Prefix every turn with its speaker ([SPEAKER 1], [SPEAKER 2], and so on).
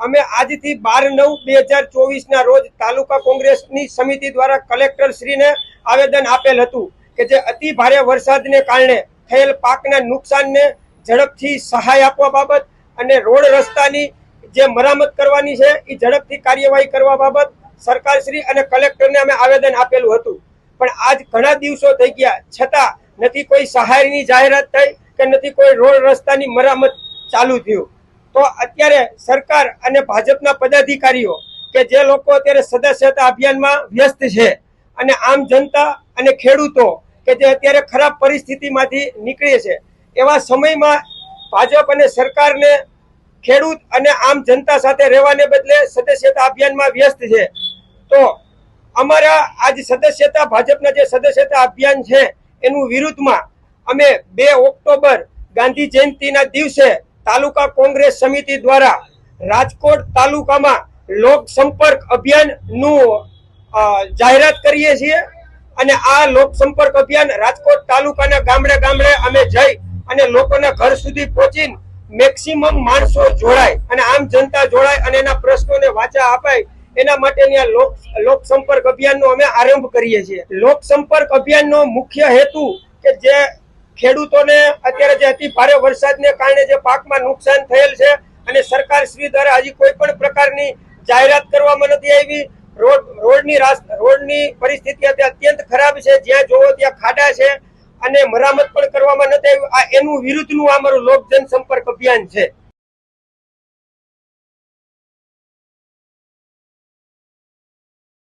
[SPEAKER 1] અમે આજથી બાર નવ બે હજાર ચોવીસના રોજ તાલુકા કોંગ્રેસની સમિતિ દ્વારા કલેક્ટર શ્રીને આવેદન આપેલ હતું કે જે અતિ ભારે વરસાદને કારણે થયેલ પાકના નુકસાનને ઝડપથી સહાય આપવા બાબત અને રોડ રસ્તાની જે મરામત કરવાની છે એ ઝડપથી કાર્યવાહી કરવા બાબત સરકારશ્રી અને કલેક્ટરને અમે આવેદન આપેલું હતું. પણ આજ ઘણા દિવસો થઈ ગયા. છતાં નથી કોઈ સહાયની જાહેરાત થઈ કે નથી કોઈ રોડ રસ્તાની મરામત ચાલુ થયું. તો અત્યારે સરકાર અને ભાજપના પદાધિકારીઓ કે જે લોકો અત્યારે સદસ્યતા અભિયાનમાં વ્યસ્ત છે અને આમ જનતા અને ખેડૂતો કે જે અત્યારે ખરાબ પરિસ્થિતિમાંથી નીકળે છે, એવા સમયમાં ભાજપ અને સરકારને ખેડૂત અને આમ જનતા સાથે રહેવાને બદલે સદસ્યતા અભિયાનમાં વ્યસ્ત છે. તો અમારા આજ સદસ્યતા ભાજપના જે સદસ્યતા અભિયાન છે, એનું વિરુદ્ધમાં અમે બે ઓક્ટોબર ગાંધી જયંતિના દિવસે તાલુકા કોંગ્રેસ સમિતિ દ્વારા રાજકોટ તાલુકામાં લોક સંપર્ક અભિયાનનું નું જાહેરાત કરીએ છીએ અને આ લોક સંપર્ક અભિયાન રાજકોટ તાલુકાના ગામડે ગામડે અમે જઈ અને લોકોના ઘર સુધી પહોંચીને મેક્સિમમ માણસો જોડાય અને આમ જનતા જોડાય અને એના પ્રશ્નોને વાચા અપાય એના માટેની આ લોક લોક સંપર્ક અભિયાનનો અમે આરંભ કરીએ છીએ. લોક સંપર્ક અભિયાનનો મુખ્ય હેતુ કે જે ખેડૂતોને અત્યારે જે અતિ ભારે વરસાદને કારણે જે પાકમાં નુકસાન થયેલ છે અને સરકાર શ્રી દ્વારા હજી કોઈ પણ પ્રકારની જાહેરાત કરવામાં નથી આવી. રોડ, રોડની રોડની પરિસ્થિતિ અત્યંત ખરાબ છે. જ્યાં જોવો ત્યાં ખાડા છે અને મરામત પણ કરવામાં નથી આવી. આ એનું વિરુદ્ધનું અમારું લોક જનસંપર્ક અભિયાન છે.